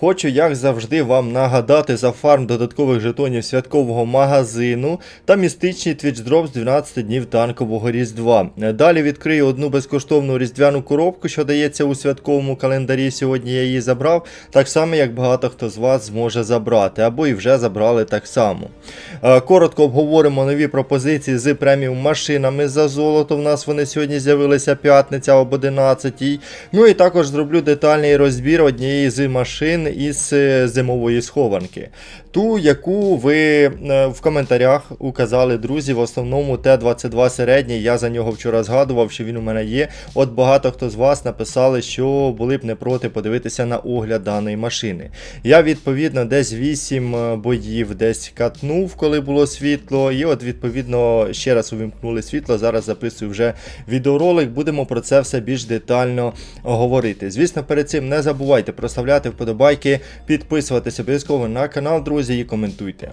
хочу, як завжди, вам нагадати за фарм додаткових жетонів святкового магазину та містичний Drop з 12 днів танкового Різдва. Далі відкрию одну безкоштовну різдвяну коробку, що дається у святковому календарі. Сьогодні я її забрав, так само, як багато хто з вас зможе забрати, або і вже забрали так само. Е, Коротко обговоримо нові пропозиції з преміум машинами за золото. В нас вони сьогодні з'явилися п'ятниця об 11. Ну і також зроблю детальний розбір однієї з машин із е, зимової схованки. Ту, яку ви е, в коментарях указали, друзі, в основному Т-22 середній. Я за нього вчора згадував, що він у мене є. От багато хто з вас написали, що були б не проти подивитися на огляд даної машини. Я відповідно десь 8 боїв десь катнув, коли було світло. І от відповідно ще раз увімкнули світло. Зараз записую вже відеоролик. Будемо про це все більш детально говорити. Звісно, перед цим не забувайте проставляти вподобайки, підписуватися обов'язково на канал, друзі, і коментуйте.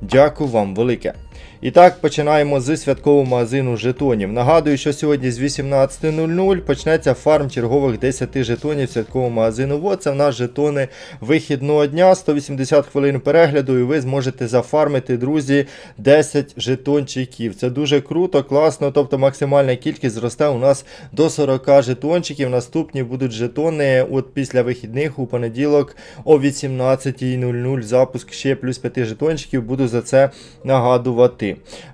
Дякую вам велике. І так, починаємо з святкового магазину жетонів. Нагадую, що сьогодні з 18.00 почнеться фарм чергових 10 жетонів святкового магазину. Вот це в нас жетони вихідного дня, 180 хвилин перегляду, і ви зможете зафармити, друзі, 10 жетончиків. Це дуже круто, класно. Тобто максимальна кількість зросте у нас до 40 жетончиків. Наступні будуть жетони от після вихідних у понеділок о 18.00. Запуск ще плюс 5 жетончиків. Буду за це нагадувати.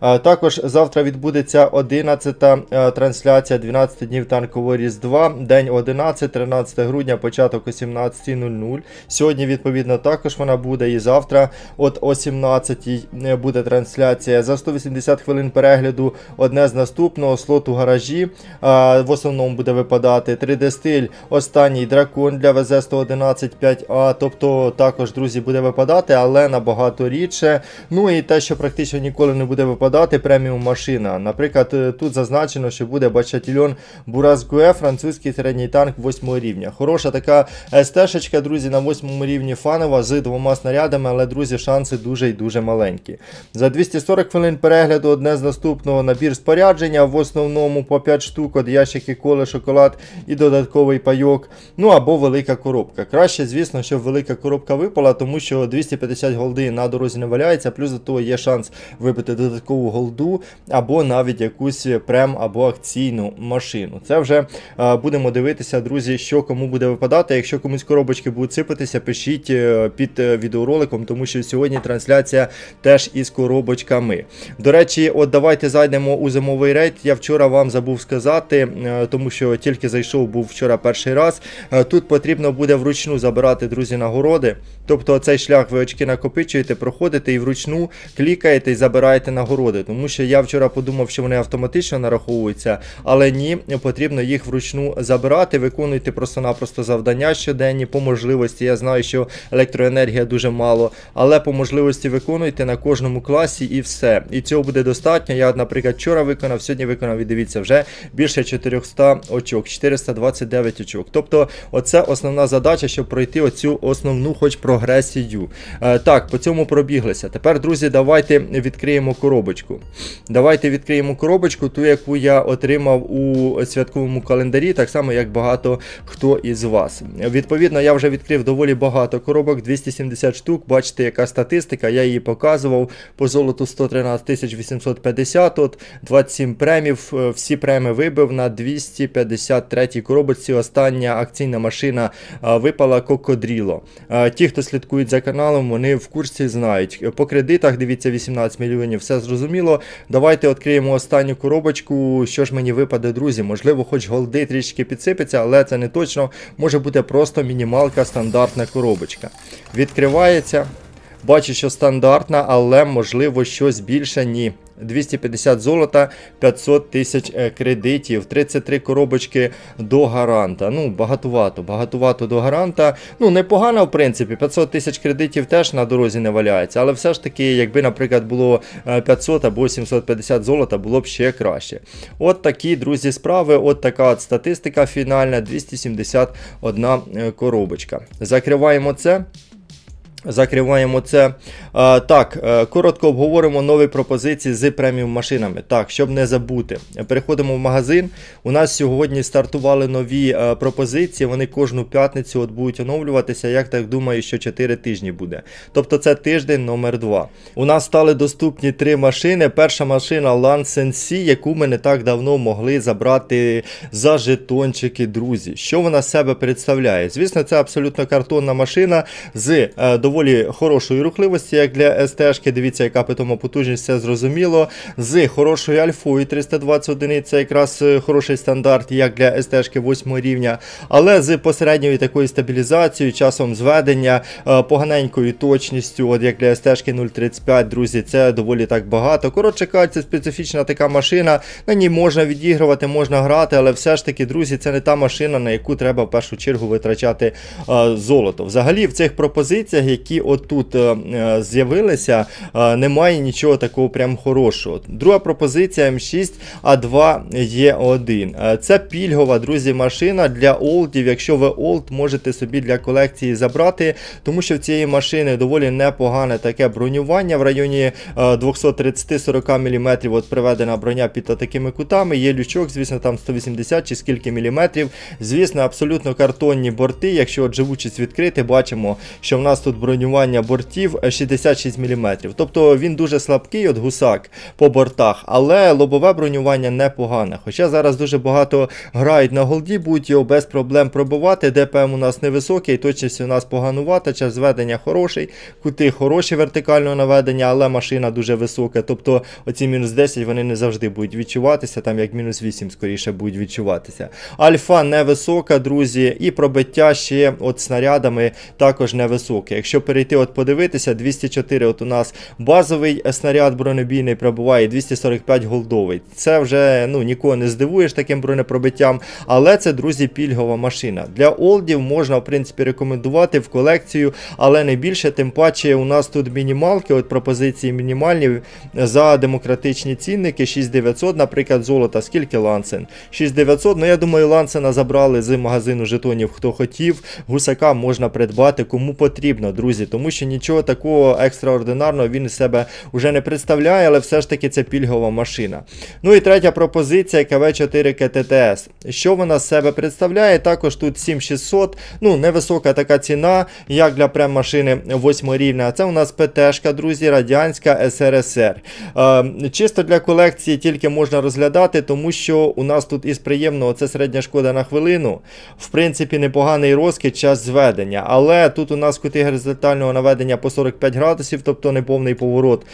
А, Також завтра відбудеться 11-та е, трансляція 12 днів танкового Різдва, день 11, 13 грудня, початок о 17.00. Сьогодні, відповідно, також вона буде і завтра, от о 17.00 буде трансляція. За 180 хвилин перегляду одне з наступного слоту гаражі. В основному буде випадати 3D стиль, останній дракон для ВЗ-111 5А. Тобто також, друзі, буде випадати, але набагато рідше. Ну і те, що практично ніколи не буде випадати, преміум машина. Наприклад, е, тут зазначено, що буде бачатільон Буразгуе, французький середній танк 8 рівня. Хороша така СТ-шечка, друзі, на 8 рівні фанова з двома снарядами, але, друзі, шанси дуже і дуже маленькі. За 240 хвилин перегляду одне з наступного набір спорядження, в основному по 5 штук, от ящики коли, шоколад і додатковий пайок. Ну або велика коробка. Краще, звісно, щоб велика коробка випала, тому що 250 голди на дорозі не валяється, плюс до того є шанс вибити додаткову голду, або навіть якусь прем або акційну машину. Це вже е, будемо дивитися, друзі, що кому буде випадати. Якщо комусь коробочки будуть сипатися, пишіть е, під е, відеороликом, тому що сьогодні трансляція теж із коробочками. До речі, от давайте зайдемо у зимовий рейд. Я вчора вам забув сказати, тому що тільки зайшов, був вчора перший раз. Тут потрібно буде вручну забирати, друзі, нагороди. Тобто цей шлях ви очки накопичуєте, проходите і вручну клікаєте і забираєте нагороди. Тому що я вчора подумав, що вони автоматично нараховуються, але ні, потрібно їх вручну забирати. Виконуйте просто-напросто завдання щоденні по можливості. Я знаю, що електроенергія дуже мало, але по можливості виконуйте на кожному класі і все. І цього буде достатньо. Я, наприклад, вчора виконав, сьогодні виконав і дивіться, вже більше 400 очок, 429 очок. Тобто, оце основна задача, щоб пройти оцю основну хоч прогресію. Е, так, по цьому пробіглися. Тепер, друзі, давайте відкриємо коробочку. Давайте відкриємо коробочку, ту, яку я отримав у святковому календарі, так само, як багато хто із вас. Відповідно, я вже відкрив доволі багато коробок, 270 штук. Бачите, яка статистика, я її показував. По золоту 113 850, от 27 премів. Всі преми вибив на 253 коробочці. Остання акційна машина випала Кокодріло. Ті, хто слідкують за каналом, вони в курсі знають. По кредитах, дивіться, 18 мільйонів, все зрозуміло. Давайте відкриємо останню коробочку. Що ж мені випаде, друзі? Можливо, хоч голди трішки підсипеться, але це не точно. Може бути просто мінімалка, стандартна коробочка. Відкривається. Бачу, що стандартна, але можливо щось більше ні. 250 золота, 500 тисяч е, кредитів, 33 коробочки до гаранта. Ну, багатувато, багатувато до гаранта. Ну, непогано, в принципі, 500 тисяч кредитів теж на дорозі не валяється. Але все ж таки, якби, наприклад, було е, 500 або 750 золота, було б ще краще. От такі, друзі, справи. От така от статистика фінальна, 271 е, коробочка. Закриваємо це. Закриваємо це. А, так, е, коротко обговоримо нові пропозиції з преміум машинами. Так, щоб не забути. Переходимо в магазин. У нас сьогодні стартували нові е, пропозиції. Вони кожну п'ятницю от будуть оновлюватися. Як так думаю, що 4 тижні буде. Тобто це тиждень номер 2. У нас стали доступні три машини. Перша машина Lance NC, яку ми не так давно могли забрати за жетончики, друзі. Що вона себе представляє? Звісно, це абсолютно картонна машина з е, доволі хорошої рухливості, як для СТ-шки. Дивіться, яка питома потужність, це зрозуміло. З хорошою альфою 320 одиниць, це якраз е, хороший стандарт, як для СТ-шки 8 рівня, але з посередньою такою стабілізацією, часом зведення, е, поганенькою точністю, от як для СТ-шки 035, друзі, це доволі так багато. Коротше кажучи, це специфічна така машина, на ній можна відігрувати, можна грати, але все ж таки, друзі, це не та машина, на яку треба в першу чергу витрачати е, золото. Взагалі, в цих пропозиціях, які отут е, е, з'явилися, е, немає нічого такого прям хорошого. Друга пропозиція М6 А2 Е1. Е, Це пільгова, друзі, машина для олдів. Якщо ви олд, можете собі для колекції забрати, тому що в цієї машини доволі непогане таке бронювання в районі е, 230-40 мм. От приведена броня під такими кутами. Є лючок, звісно, там 180 чи скільки міліметрів. Звісно, абсолютно картонні борти. Якщо от живучість відкрити, бачимо, що в нас тут бронювання бортів е, 66 мм. Тобто він дуже слабкий, от гусак по бортах, але лобове бронювання непогане. Хоча зараз дуже багато грають на голді, будуть його без проблем пробувати. ДПМ у нас невисокий, точність у нас поганувата, час зведення хороший, кути хороші вертикального наведення, але машина дуже висока. Тобто оці мінус 10 вони не завжди будуть відчуватися, там як мінус 8 скоріше будуть відчуватися. Альфа невисока, друзі, і пробиття ще от снарядами також невисоке. Якщо перейти, от подивитися, 204 от у нас базовий снаряд бронебійний пробуває, 245 голдовий. Це вже ну, нікого не здивуєш таким бронепробиттям, але це, друзі, пільгова машина. Для олдів можна, в принципі, рекомендувати в колекцію, але не більше, тим паче у нас тут мінімалки, от пропозиції мінімальні за демократичні цінники, 6900, наприклад, золота, скільки лансен? 6900, ну я думаю, лансена забрали з магазину жетонів, хто хотів. Гусака можна придбати кому потрібно, друзі, тому що нічого такого екстраординарного він себе вже не представляє, але все ж таки це пільгова машина. Ну і третя пропозиція КВ4 КТТС. Що вона з себе представляє? Також тут 7600, ну невисока така ціна, як для прем машини 8 рівня. Це у нас ПТшка, друзі, радянська СРСР. Е, чисто для колекції тільки можна розглядати, тому що у нас тут із приємного це середня шкода на хвилину. В принципі, непоганий розкид, час зведення. Але тут у нас кути горизонтального наведення по 45 градусів, тобто неповний поворот.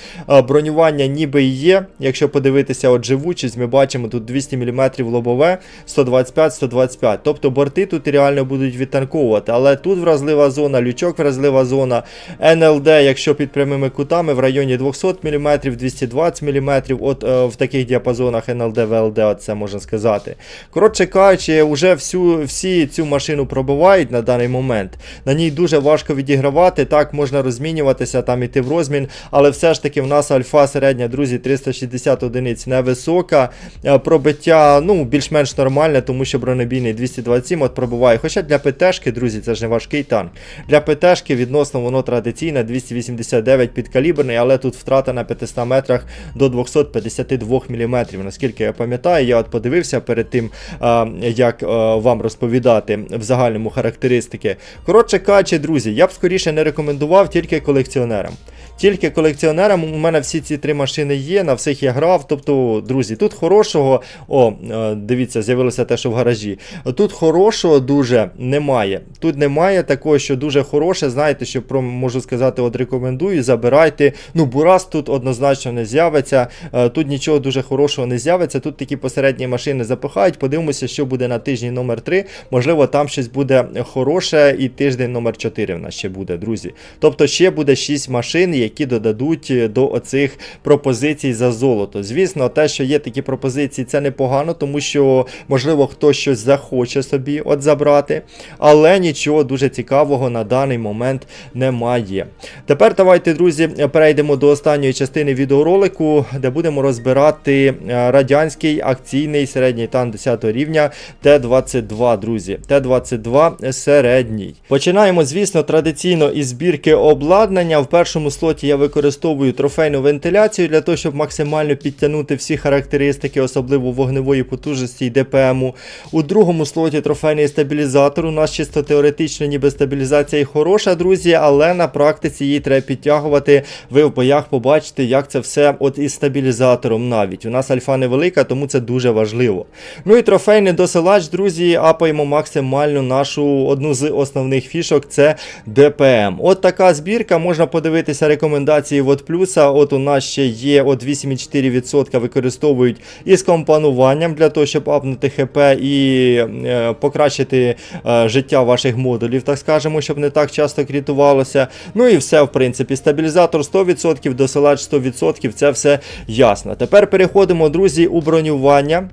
Бронювання ніби і є. Якщо подивитися от живучість, ми бачимо тут 200 мм лобове, 125-125. Тобто борти тут реально будуть відтанковувати. Але тут вразлива зона, лючок вразлива зона. НЛД, якщо під прямими кутами, в районі 200 мм, 220 мм. От е, в таких діапазонах НЛД, ВЛД, це можна сказати. Коротше кажучи, вже всю, всі цю машину пробивають на даний момент. На ній дуже важко відігравати. Так, можна розмінюватися, там іти в розмін, але все ж таки в нас альфа середня, друзі, 360 одиниць невисока. Е, Пробиття ну, більш-менш нормальне, тому що бронебійний 227 от пробиває. Хоча для ПТшки, друзі, це ж не важкий танк. Для ПТшки відносно воно традиційне 289 підкаліберний, але тут втрата на 500 метрах до 252 мм. Наскільки я пам'ятаю, я от подивився перед тим, як вам розповідати в загальному характеристики. Коротше кажучи, друзі, я б скоріше не рекомендував тільки колекціонерам. Тільки колекціонерам у мене всі ці три машини є, на всіх я грав. Тобто, друзі, тут хорошого. О, е, дивіться, з'явилося те, що в гаражі. Тут хорошого дуже немає. Тут немає такого, що дуже хороше. Знаєте, що про можу сказати, от рекомендую, забирайте. Ну, Бурас тут однозначно не з'явиться. Е, Тут нічого дуже хорошого не з'явиться. Тут такі посередні машини запихають. Подивимося, що буде на тижні номер 3 Можливо, там щось буде хороше, і тиждень номер 4 в нас ще буде, друзі. Тобто ще буде 6 машин, які додадуть е, до оцих пропозицій за золото. Звісно, те, що є такі пропозиції, це непогано, тому що, можливо, хтось щось захоче собі от забрати, але нічого дуже цікавого на даний момент немає. Тепер давайте, друзі, перейдемо до останньої частини відеоролику, де будемо розбирати е, радянський акційний середній танк 10 рівня Т-22, друзі. Т-22 середній. Починаємо, звісно, традиційно із збірки обладнання. В першому слоті я використовую трофейну вентиляцію для того, щоб максимально підтягнути всі характеристики, особливо вогневої потужності і ДПМу. У другому слоті трофейний стабілізатор. У нас чисто теоретично, ніби стабілізація і хороша, друзі, але на практиці її треба підтягувати. Ви в боях побачите, як це все от із стабілізатором навіть. У нас альфа невелика, тому це дуже важливо. Ну і трофейний досилач, друзі, апаємо максимально нашу одну з основних фішок це ДПМ. От така збірка, можна подивитися рекомендації от плюса. От у нас ще є от 8,4% використовують із компонуванням для того, щоб апнути ХП і е, покращити е, життя ваших модулів, так скажемо, щоб не так часто крітувалося. Ну і все, в принципі, стабілізатор 100%, досилач 100%, це все ясно. Тепер переходимо, друзі, у бронювання.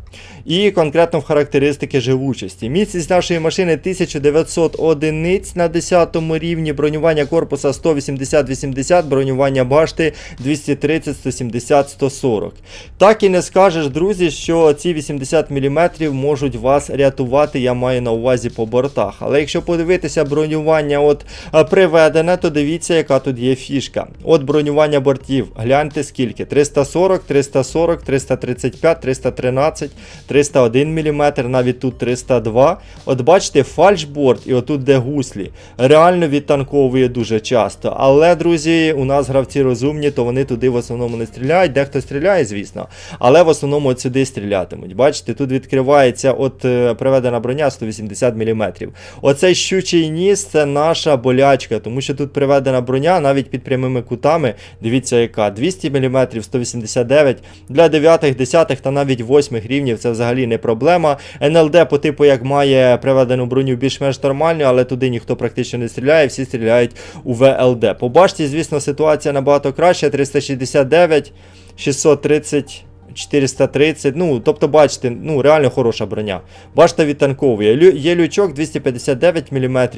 І конкретно в характеристики живучості. Міцність нашої машини 1900 одиниць на 10 рівні, бронювання корпуса 180-80, бронювання башти 230, 170, 140. Так і не скажеш, друзі, що ці 80 мм можуть вас рятувати, я маю на увазі по бортах. Але якщо подивитися бронювання от приведене, то дивіться, яка тут є фішка. От бронювання бортів. Гляньте скільки: 340, 340, 335, 313, 301 мм, навіть тут 302. От бачите, фальшборд і отут де гуслі. Реально відтанковує дуже часто. Але, друзі, у нас гравці розумні, то вони туди в основному не стріляють. Дехто стріляє, звісно. Але в основному от сюди стрілятимуть. Бачите, тут відкривається от е, приведена броня 180 мм. Оцей щучий ніс це наша болячка, тому що тут приведена броня навіть під прямими кутами. Дивіться, яка 200 мм, 189 для 9, 10 та навіть 8 рівнів це взагалі не проблема. НЛД по типу як має приведену броню більш-менш нормальну, але туди ніхто практично не стріляє, всі стріляють у ВЛД. По башті, звісно, ситуація набагато краща. 369, 630. 430, ну, тобто, бачите, ну, реально хороша броня. Башта відтанковує. Є лючок 259 мм.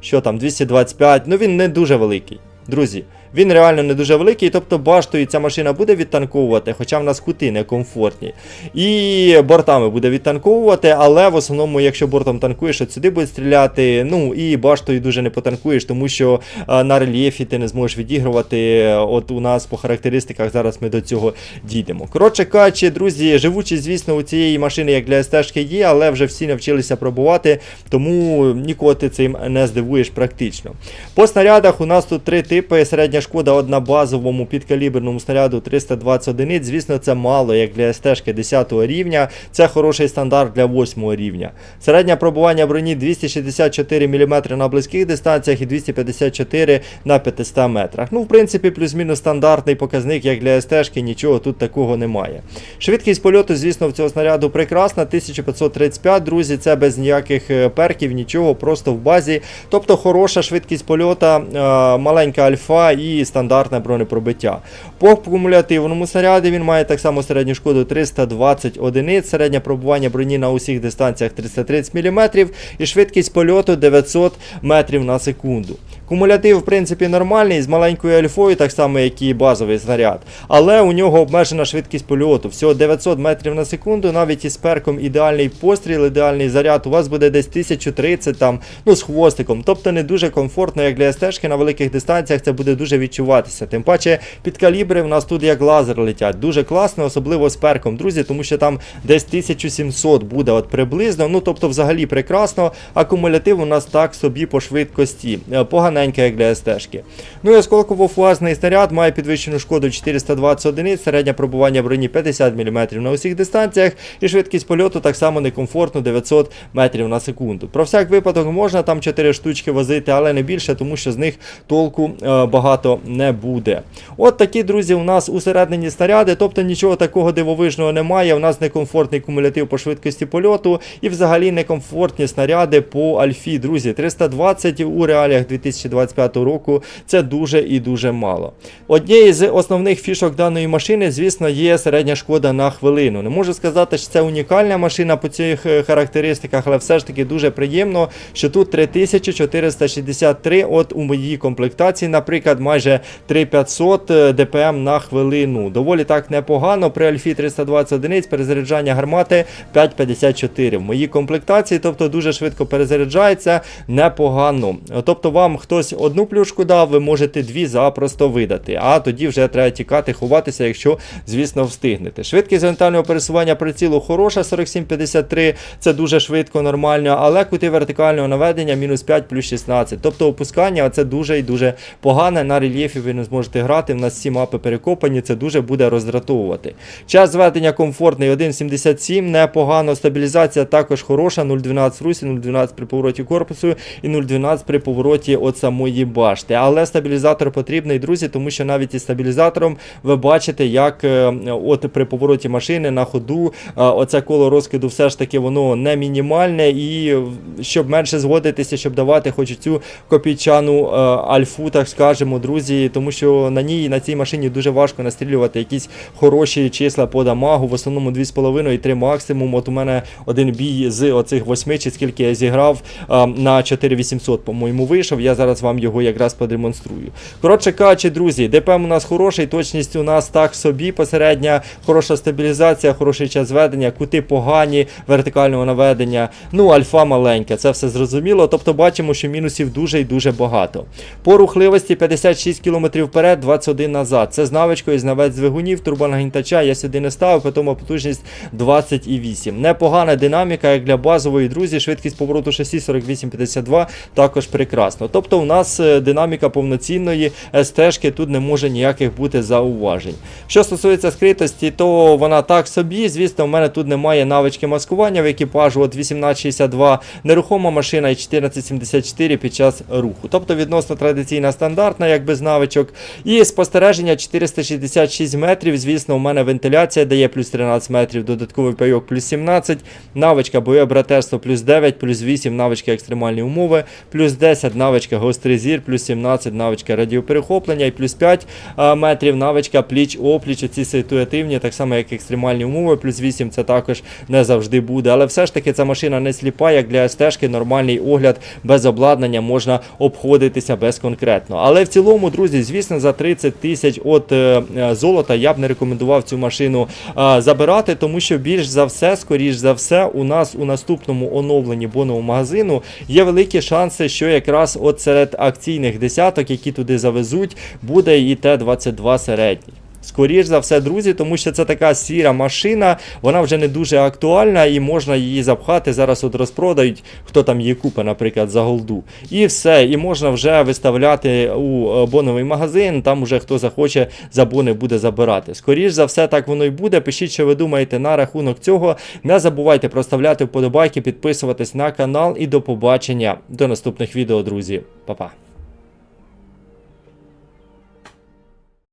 Що там, 225, ну він не дуже великий. Друзі, він реально не дуже великий, тобто баштою ця машина буде відтанковувати, хоча в нас кути некомфортні. І бортами буде відтанковувати, але в основному, якщо бортом танкуєш, от сюди буде стріляти. Ну і баштою дуже не потанкуєш, тому що на рельєфі ти не зможеш відігрувати. От у нас по характеристиках зараз ми до цього дійдемо. Коротше кажучи, друзі, живучість, звісно, у цієї машини, як для СТ є, але вже всі навчилися пробувати, тому нікого ти цим не здивуєш практично. По снарядах у нас тут три типи. Середня шкода одна базовому підкаліберному снаряду 320 одиниць. Звісно, це мало, як для СТ 10 рівня. Це хороший стандарт для 8 рівня. Середнє пробування броні 264 мм на близьких дистанціях і 254 на 500 метрах. Ну, в принципі, плюс-мінус стандартний показник, як для СТ, нічого тут такого немає. Швидкість польоту, звісно, в цього снаряду прекрасна. 1535, друзі, це без ніяких е, перків, нічого, просто в базі. Тобто хороша швидкість польота, е, маленька альфа і стандартне бронепробиття. По кумулятивному снаряді він має так само середню шкоду 320 одиниць, середнє пробування броні на усіх дистанціях 330 мм і швидкість польоту 900 метрів на секунду. Кумулятив, в принципі, нормальний, з маленькою альфою, так само, як і базовий снаряд. Але у нього обмежена швидкість польоту. Всього 900 метрів на секунду, навіть із перком ідеальний постріл, ідеальний заряд, у вас буде десь 1030 там, ну з хвостиком. Тобто не дуже комфортно, як для стежки на великих дистанціях це буде дуже відчуватися. Тим паче під калібри в нас тут як лазер летять. Дуже класно, особливо з перком, друзі, тому що там десь 1700 буде от приблизно. Ну тобто взагалі прекрасно. Акумулятив у нас так собі по швидкості. Е, Поганенько, як для СТ-шки. Ну і осколково-фуазний снаряд має підвищену шкоду 420 одиниць, середнє пробування броні 50 мм на усіх дистанціях, і швидкість польоту так само некомфортно 900 метрів на секунду. Про всяк випадок можна там 4 штучки возити, але не більше, тому що з них толку е, багато не буде. От такі, друзі, у нас усередині снаряди, тобто нічого такого дивовижного немає. У нас некомфортний кумулятив по швидкості польоту і взагалі некомфортні снаряди по альфі. Друзі, 320 у реаліях 2025 року це дуже і дуже мало. Однією з основних фішок даної машини, звісно, є середня шкода на хвилину. Не можу сказати, що це унікальна машина по цих е, характеристиках, але все ж таки дуже приємно, що тут 3463, от у моїй комплектації, наприклад, майже 3500 е, ДПМ на хвилину. Доволі так непогано. При Альфі 320 одиниць перезаряджання гармати 5,54. В моїй комплектації, тобто дуже швидко перезаряджається, непогано. Тобто вам хтось одну плюшку дав, ви можете дві запросто видати. А тоді вже треба тікати, ховатися, якщо, звісно, встигнете. Швидкість горизонтального пересування прицілу хороша, 47,53, це дуже швидко, нормально, але кути вертикального наведення мінус 5 плюс 16. Тобто опускання це дуже і дуже погане. На рельєфі ви не зможете грати. В нас всі мапи перекопані, це дуже буде роздратовувати. Час зведення комфортний 1,77, непогано. Стабілізація також хороша, 0,12 в русі, 0,12 при повороті корпусу і 0,12 при повороті от самої башти. Але стабілізатор потрібний, друзі, тому що навіть із стабілізатором ви бачите, як е, от при повороті машини на ходу е, оце коло розкиду все ж таки воно не мінімальне, і щоб менше згодитися, щоб давати хоч цю копійчану е, альфу, так скажемо, друзі, тому що на ній на цій машині дуже важко настрілювати якісь хороші числа по дамагу, в основному 2,5 і 3 максимум. От у мене один бій з оцих 8, чи скільки я зіграв на 4800, по-моєму, вийшов. Я зараз вам його якраз продемонструю. Коротше кажучи, друзі, ДПМ у нас хороший, точність у нас так собі посередня, хороша стабілізація, хороший час ведення, кути погані, вертикального наведення. Ну, альфа маленька, це все зрозуміло. Тобто бачимо, що мінусів дуже і дуже багато. По рухливості 56 км вперед, 21 назад. Це з навичкою з навець двигунів, турбонагнітача я сюди не ставив, потім потужність 28. Непогана динаміка, як для базової, друзі, швидкість повороту шасі 48-52 також прекрасно. Тобто нас е, динаміка повноцінної СТ-шки, тут не може ніяких бути зауважень. Що стосується скритості, то вона так собі. Звісно, у мене тут немає навички маскування в екіпажу. От 1862 нерухома машина і 1474 під час руху. Тобто відносно традиційна стандартна, як без навичок. І спостереження 466 метрів. Звісно, у мене вентиляція дає плюс 13 метрів, додатковий пайок плюс 17, навичка бойове братерство плюс 9, плюс 8 навичка екстремальні умови, плюс 10 навичка гострий зір, плюс 17 навичка радіоперехоплення і плюс 5 метрів навичка пліч-опліч. Ці ситуативні, так само як екстремальні умови, плюс 8 це також не завжди буде. Але все ж таки ця машина не сліпа, як для СТ-шки, нормальний огляд без обладнання можна обходитися без конкретно. Але в цілому, друзі, звісно, за 30 тисяч от е, е, золота я б не рекомендував цю машину забирати, тому що більш за все, скоріш за все, у нас у наступному оновленні бонового магазину є великі шанси, що якраз от серед акційних десяток, які туди завезуть, буде і Т-22 середній. Скоріш за все, друзі, тому що це така сіра машина, вона вже не дуже актуальна і можна її запхати. Зараз от розпродають, хто там її купить, наприклад, за голду. І все, і можна вже виставляти у е, боновий магазин, там уже хто захоче за бони буде забирати. Скоріш за все, так воно і буде. Пишіть, що ви думаєте на рахунок цього. Не забувайте проставляти вподобайки, підписуватись на канал і до побачення до наступних відео, друзі. Па-па.